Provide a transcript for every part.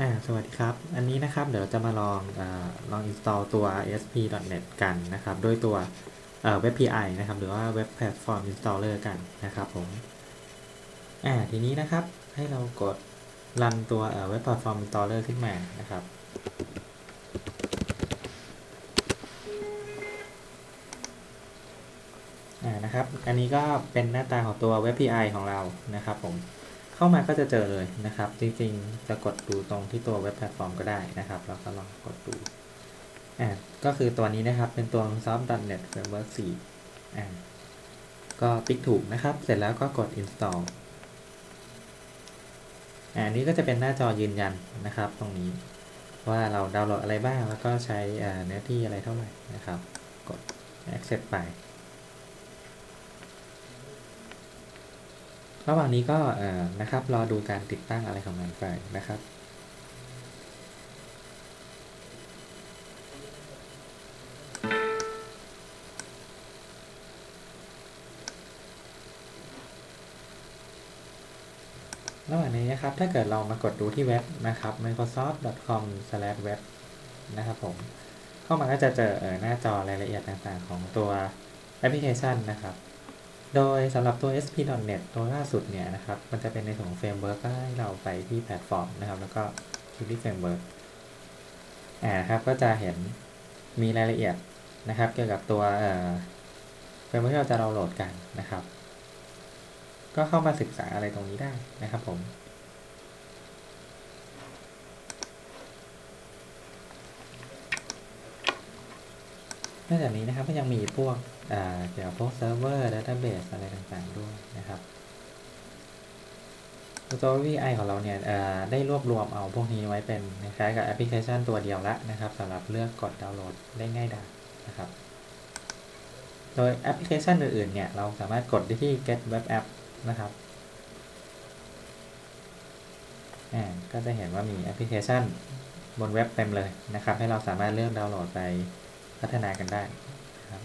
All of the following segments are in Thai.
อ่าสวัสดีครับ อันนี้นะครับเดี๋ยวจะมาลองอลอง install ตัว ASP.NET กันนะครับ ด้วยตัวเอ่อ Web API นะครับ หรือว่า Web Platform Installer กันนะครับผมอ่าทีนี้นะครับให้เรากดรันตัวเอ่อ Web Platform Installer ขึ้นมานะครับอ่านะครับ อันนี้ก็เป็นหน้าตาของตัว webpi ของเรานะครับผม เข้ามาก็จะเจอเลยนะครับ จริงๆ จะกดดูตรงที่ตัวเว็บแพลตฟอร์มก็ได้นะครับ แล้วก็ลองกดดูอ่าก็คือตัวนี้นะครับ เป็นตัว Microsoft.NET Framework 4อ่าก็ติ๊กถูกนะครับ เสร็จแล้วก็กด install อ่านี้ก็จะเป็นหน้าจอยืนยันนะครับ ตรงนี้ว่าเราดาวน์โหลดอะไรบ้าง แล้วก็ใช้เนื้อที่อะไรเท่าไหร่นะครับ กด accept ไป ระหว่างนี้ก็นะครับรอดูการติดตั้งอะไรของมันไปนะครับระหว่างนี้นะครับ ถ้าเกิดเรามากดดูที่เว็บนะครับ microsoft.com/web นะครับผม เข้ามาก็จะเจอหน้าจอรายละเอียดต่างๆ ของตัวแอปพลิเคชันนะครับ โดยสำหรับตัว SP.NET ตัวล่าสุดเนี่ยนะครับ มันจะเป็นในส่วนของเฟรมเวิร์กก็ให้เราไปที่แพลตฟอร์มนะครับ แล้วก็คลิกที่เฟรมเวิร์กอ่าครับก็จะเห็นมีรายละเอียดนะครับ เกี่ยวกับตัวเฟรมเวิร์กที่เราจะดาวน์โหลดกันนะครับ ก็เข้ามาศึกษาอะไรตรงนี้ได้นะครับผม นอกจากนี้นะครับก็ยังมีพวกเกี่ยวกับพวกเซิร์ฟเวอร์ดัตเตอร์เบสอะไรต่างๆด้วยนะครับตัว VI ของเราเนี่ยได้รวบรวมเอาพวกนี้ไว้เป็นคล้ายกับแอปพลิเคชันตัวเดียวละนะครับสำหรับเลือกกดดาวน์โหลดได้ง่ายดายนะครับ โดยแอปพลิเคชันอื่นๆเนี่ยเราสามารถกดได้ที่ get web app นะครับก็จะเห็นว่ามีแอปพลิเคชันบนเว็บเต็มเลยนะครับ ให้เราสามารถเลือกดาวน์โหลดไป พัฒนากันได้ครับ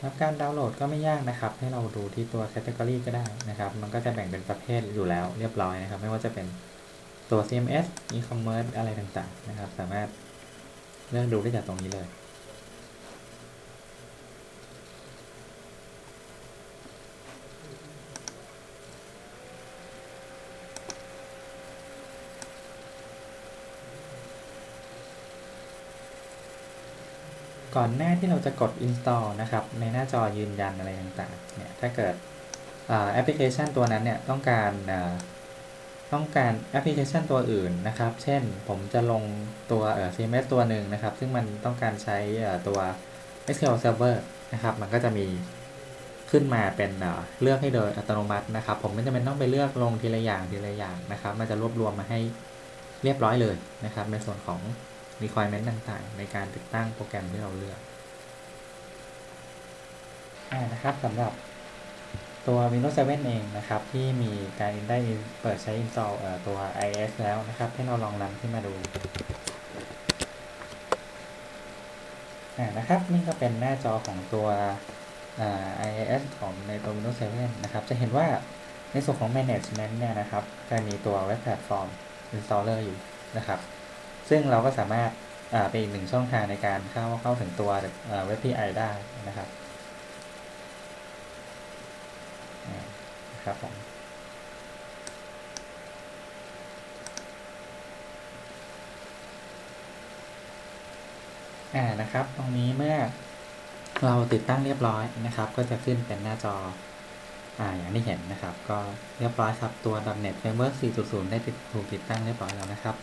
ครับการดาวน์โหลดก็ไม่ยากนะครับ ให้เราดูที่ตัว Category ก็ได้นะครับ มันก็จะแบ่งเป็นประเภทอยู่แล้วเรียบร้อยนะครับ ไม่ว่าจะเป็นตัว CMS e-commerce อะไรต่างๆนะครับ สามารถเลือกดูได้จากตรงนี้เลย ก่อนหน้าที่เราจะกด install นะครับ ในหน้าจอยืนยันอะไรต่างๆ เนี่ย ถ้าเกิดแอปพลิเคชันตัวนั้นเนี่ย ต้องการต้องการแอปพลิเคชันตัวอื่นนะครับ เช่น ผมจะลงตัวเอ่อ CMS ตัวหนึ่งนะครับ ซึ่งมันต้องการใช้ตัว SQL Server นะครับ มันก็จะมีขึ้นมาเป็นเลือกให้โดยอัตโนมัตินะครับ ผมไม่จำเป็นต้องไปเลือกลงทีละอย่างทีละอย่างนะครับ มันจะรวบรวมมาให้เรียบร้อยเลยนะครับ ในส่วนของ requirement ต่างๆ ในการติดตั้งโปรแกรมที่เราเลือกอ่านะครับสำหรับตัว Windows 7 เองนะครับ ที่มีการได้เปิดใช้ install ตัว IIS แล้วนะครับ ให้เราลองรันขึ้นมาดูนะครับนี่ก็เป็นหน้าจอของตัว IIS ของในตัว Windows 7 นะครับ จะเห็นว่าในส่วนของ management เนี่ยนะครับ จะมีตัว web platform installer อยู่นะครับ ซึ่งเราก็สามารถเป็นอีกหนึ่งช่องทางในการเข้าเข้าถึงตัว web API ได้นะครับครับผมอ่านะครับ ตรงนี้เมื่อเราติดตั้งเรียบร้อยนะครับ ก็จะขึ้นเป็นหน้าจออ่าอย่างที่เห็นนะครับ ก็เรียบร้อยครับตัว .NET Framework 4.0 ได้ติดถูกติดตั้งเรียบร้อยแล้วนะครับ